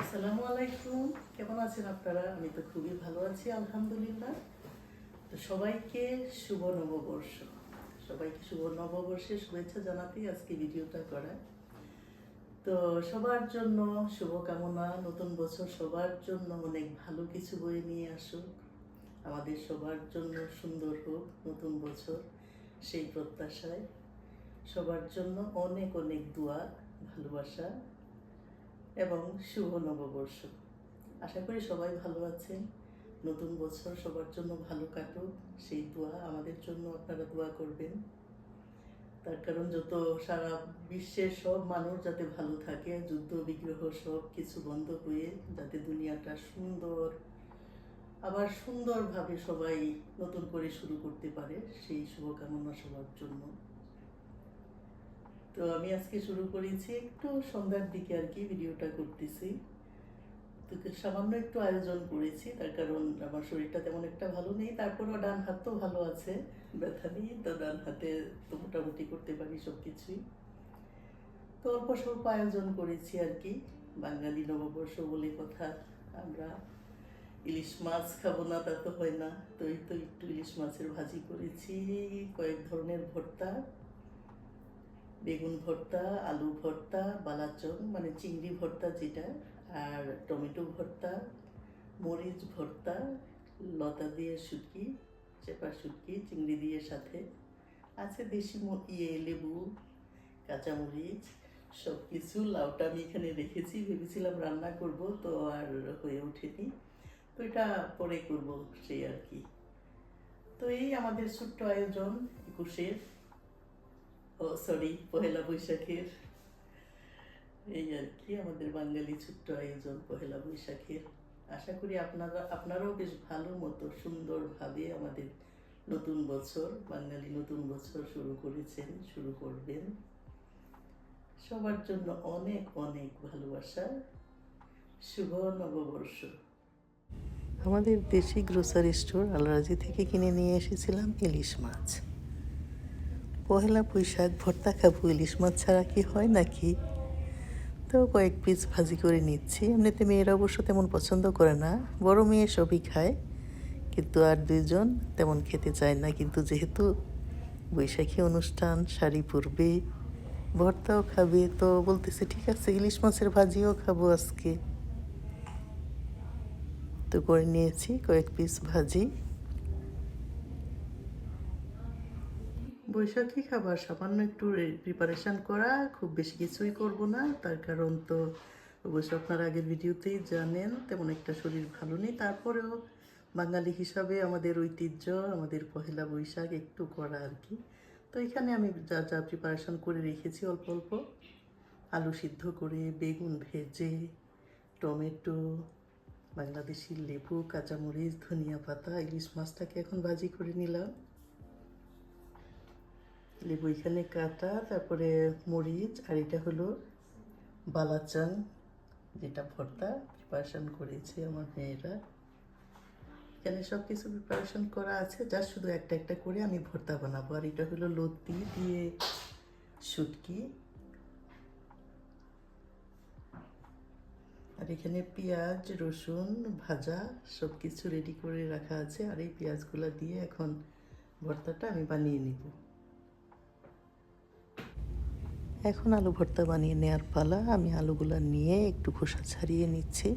আসসালামু আলাইকুম। কেমন আছেন আপনারা? আমি তো খুবই ভালো আছি, আলহামদুলিল্লাহ। তো সবাইকে শুভ নববর্ষ। সবাইকে শুভ নববর্ষের শুভেচ্ছা জানাতেই আজকে ভিডিওটা করা। তো সবার জন্য শুভকামনা, নতুন বছর সবার জন্য অনেক ভালো কিছু বয়ে নিয়ে আসুক। আমাদের সবার জন্য সুন্দর হোক, নতুন বছর সেই প্রত্যাশায়। সবার জন্য অনেক অনেক দোয়া, ভালোবাসা। এবং শুভ নববর্ষ। আশা করি সবাই ভালো আছেন। নতুন বছর সবার জন্য ভালো কাটুক। সেই দোয়া আমাদের জন্য আপনারা দোয়া করবেন। তার কারণ যত সারা বিশ্বের সব মানুষ যাতে ভালো থাকে, যুদ্ধ, বিগ্রহ সব কিছু বন্ধ হয়ে যাতে দুনিয়াটা সুন্দর, আবার সুন্দরভাবে সবাই নতুন করে শুরু করতে পারে, সেই শুভকামনা সবার জন্য। তো আমি আজকে শুরু করেছি একটু সন্ধ্যার দিকে আর কি ভিডিওটা করতেছি। তো সামান্য একটু আয়োজন করেছি, তার কারণ আমার শরীরটা তেমন একটা ভালো নেই, তারপরেও ডান হাত তো ভালো আছে, ব্যথা নেই, তো ডান হাতে তো মোটামুটি করতে পারি সব কিছুই তো অল্প স্বল্প আয়োজন করেছি আর কি, বাঙালি নববর্ষ বলে কথা আমরা। ইলিশ মাছ খাব না, তা তো হয় না। তো এই তো একটু ইলিশ মাছের ভাজি করেছি, কয়েক ধরনের ভর্তা। বেগুন ভর্তা, আলু ভর্তা বালাচং মানে চিংড়ি ভর্তা যেটা, আর টমেটো ভর্তা, মরিচ ভর্তা, লতা দিয়ে শুটকি, চেপা শুটকি, চিংড়ি দিয়ে সাথে আছে দেশি ইয়ে লেবু, কাঁচামরিচ সব কিছু লাউটা আমি এখানে রেখেছি, ভেবেছিলাম রান্না করব, তো আর হয়ে ওঠেনি। তো এটা পরে করব, সেই আর কি। তো এই আমাদের ছোট্ট আয়োজন, একুশের। ও সরি পহেলা বৈশাখের। এই আর কি, আমাদের বাঙালি ছোট্ট আয়োজন পহেলা বৈশাখের। আশা করি আপনারা, আপনারাও বেশ ভালো মতো, সুন্দরভাবে আমাদের নতুন বছর, বাঙালি নতুন বছর শুরু করেছেন, শুরু করবেন। সবার জন্য অনেক অনেক ভালোবাসা। শুভ নববর্ষ। আমাদের দেশি গ্রোসারি স্টোর আলরাজি থেকে কিনে নিয়ে এসেছিলাম ইলিশ মাছ। পহেলা বৈশাখ, ভর্তা খাব, ইলিশ মাছ ছাড়া কি হয় নাকি? তো কয়েক পিস ভাজি করে নিচ্ছি। এমনিতে মেয়েরা অবশ্য তেমন পছন্দ করে না। বড় মেয়ে সবই খায়। কিন্তু আর দুইজন তেমন খেতে চায় না। কিন্তু যেহেতু বৈশাখী অনুষ্ঠান, শাড়ি পরবে, ভর্তাও খাবে, তো বলতেছে, ঠিক আছে, ইলিশ মাছের ভাজিও খাব আজকে। তো করে নিয়েছি কয়েক পিস ভাজি। বৈশাখী খাবার সামান্য একটু প্রিপারেশান করা, খুব বেশি কিছুই করব না। তার কারণ তো অবশ্য আপনারা আগের ভিডিওতেই জানেন, তেমন একটা শরীর ভালো নেই। তারপরেও বাঙালি হিসাবে আমাদের ঐতিহ্য, আমাদের পহেলা বৈশাখ একটু করা আর কি। তো এখানে আমি যা যা প্রিপারেশান করে রেখেছি অল্প অল্প। আলু সিদ্ধ করে, বেগুন ভেজে, টমেটো, বাংলাদেশি লেবু, কাঁচামরিচ, ধনিয়া পাতা, ইলিশ মাছটাকে এখন ভাজি করে নিলাম। লেবু এখানে কাটা, তারপরে মরিচ, আর এটা হলো বালাচাং যেটা ভর্তা প্রিপারেশন করেছে আমার মেয়েরা। এখানে সব কিছু প্রিপারেশন করা আছে যা শুধু একটা একটা করে আমি ভর্তা বানাবো। আর এটা হলো লতি দিয়ে শুটকি। আর এখানে পেঁয়াজ, রসুন, ভাজা সব কিছু রেডি করে রাখা আছে। আর এই পেঁয়াজগুলো দিয়ে এখন ভর্তাটা আমি বানিয়ে নিব। এখন আলু ভর্তা বানিয়ে নেওয়ার পালা। আমি আলুগুলো নিয়ে একটু খোসা ছাড়িয়ে নিচ্ছি।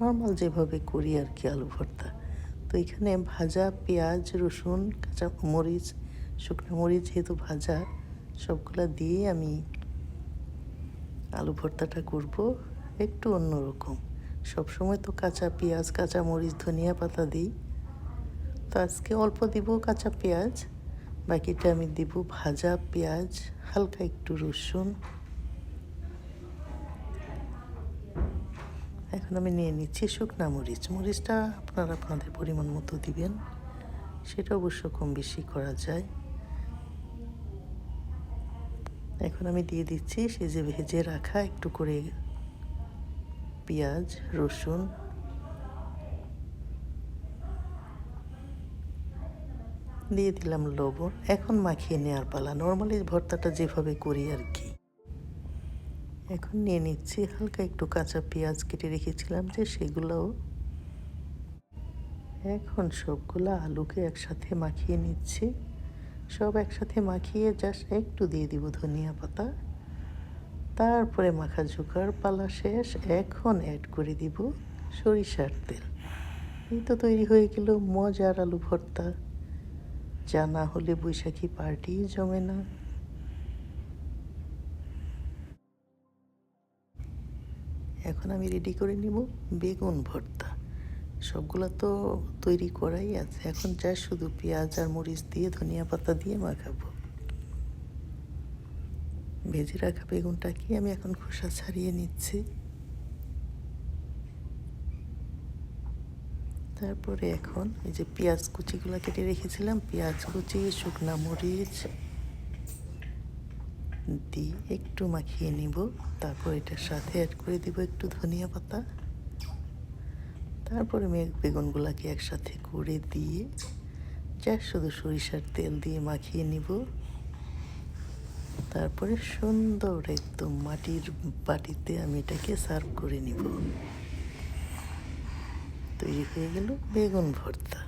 নর্মাল যেভাবে করি আর কি আলু ভর্তা। তো এখানে ভাজা পেঁয়াজ, রসুন, কাঁচা মরিচ, শুকনো মরিচ যেহেতু ভাজা, সবগুলা দিয়ে আমি আলু ভর্তাটা করব একটু অন্যরকম। সবসময় তো কাঁচা পেঁয়াজ, কাঁচা মরিচ, ধনিয়া পাতা দিই। তো আজকে অল্প দিব কাঁচা পেঁয়াজ। বাকিটা আমি দিব ভাজা, পেঁয়াজ, হালকা একটু রসুন। এখন আমি নিয়ে নিচ্ছি শুকনা মরিচ। মরিচটা আপনারা আপনাদের পরিমাণ মতো দিবেন। সেটা অবশ্য কম বেশি করা যায়। এখন আমি দিয়ে দিচ্ছি যে ভেজে রাখা একটু করে পেঁয়াজ, রসুন দিয়ে দিলাম লবণ, এখন মাখিয়ে নেওয়ার পালা। নর্মালি ভর্তাটা যেভাবে করি আর কি। এখন নিয়ে নিচ্ছি হালকা একটু কাঁচা পেঁয়াজ কেটে রেখেছিলাম যে সেগুলোও। এখন সবগুলো আলুকে একসাথে মাখিয়ে নিচ্ছি। সব একসাথে মাখিয়ে জাস্ট একটু দিয়ে দিব ধনিয়া পাতা। তারপরে মাখা ঝুকার পালা শেষ, এখন অ্যাড করে দিব সরিষার তেল। এই তো তৈরি হয়ে গেল মজার আলু ভর্তা। যা না হলে বৈশাখী পার্টি জমে না। এখন আমি রেডি করে নিব বেগুন ভর্তা। সবগুলো তো তৈরি করাই আছে। এখন যা শুধু পেঁয়াজ আর মরিচ দিয়ে ধনিয়া পাতা দিয়ে মাখাবো। ভেজে রাখা বেগুনটাকে আমি এখন খোসা ছাড়িয়ে নিচ্ছি। তারপরে এখন এই যে পেঁয়াজ কুচিগুলো কেটে রেখেছিলাম, পেঁয়াজ কুচি, শুকনা মরিচ দিয়ে একটু মাখিয়ে নিব। তারপর এটার সাথে অ্যাড করে দিব একটু ধনিয়া পাতা। তারপরে মেঘ বেগুনগুলোকে একসাথে করে দিয়ে যা শুধু সরিষার তেল দিয়ে মাখিয়ে নিব। তারপরে সুন্দর একদম মাটির বাটিতে আমি এটাকে সার্ভ করে নিব। তৈরি হয়ে গেল বেগুন ভর্তা।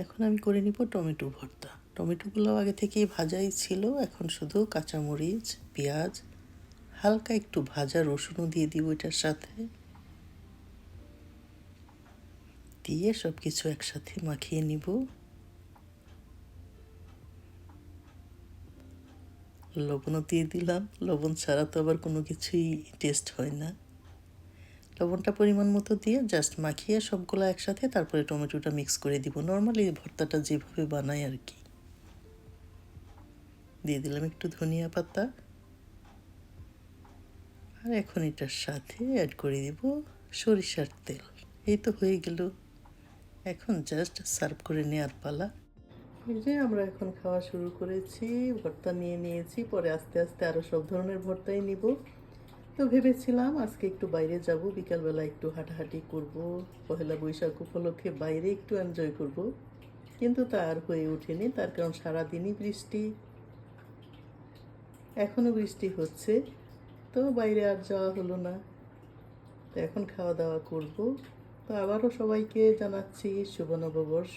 এখন আমি করে নিব টমেটো ভর্তা। টমেটোগুলো আগে থেকেই ভাজাই ছিল, এখন শুধু কাঁচামরিচ, পেঁয়াজ, হালকা একটু ভাজা রসুনও দিয়ে দিব এটার সাথে। দিয়ে সব কিছু একসাথে মাখিয়ে নিব। লবণও দিয়ে দিলাম। লবণ ছাড়া তো আবার কোনো কিছুই টেস্ট হয় না। লবণটা পরিমাণ মতো দিয়ে জাস্ট মাখিয়ে সবগুলো একসাথে তারপরে টমেটোটা মিক্স করে দিব। নর্মালি ভর্তাটা যেভাবে বানাই আর কি। দিয়ে দিলাম একটু ধনিয়া পাতা। আর এখন এটার সাথে অ্যাড করে দিব সরিষার তেল। এই তো হয়ে গেল। এখন জাস্ট সার্ভ করে নেওয়ার পালা। এই যে আমরা এখন খাওয়া শুরু করেছি, ভর্তা নিয়ে নিয়েছি, পরে আস্তে আস্তে আরও সব ধরনের ভর্তাই নিব। তো ভেবেছিলাম আজকে একটু বাইরে যাব, বিকালবেলা একটু হাঁটাহাঁটি করব, পহেলা বৈশাখ উপলক্ষে বাইরে একটু এনজয় করব। কিন্তু তা আর হয়ে ওঠেনি, তার কারণ সারাদিনই বৃষ্টি। এখনও বৃষ্টি হচ্ছে, তো বাইরে আর যাওয়া হলো না। তো এখন খাওয়া দাওয়া করব। তো আবারও সবাইকে জানাচ্ছি শুভ নববর্ষ।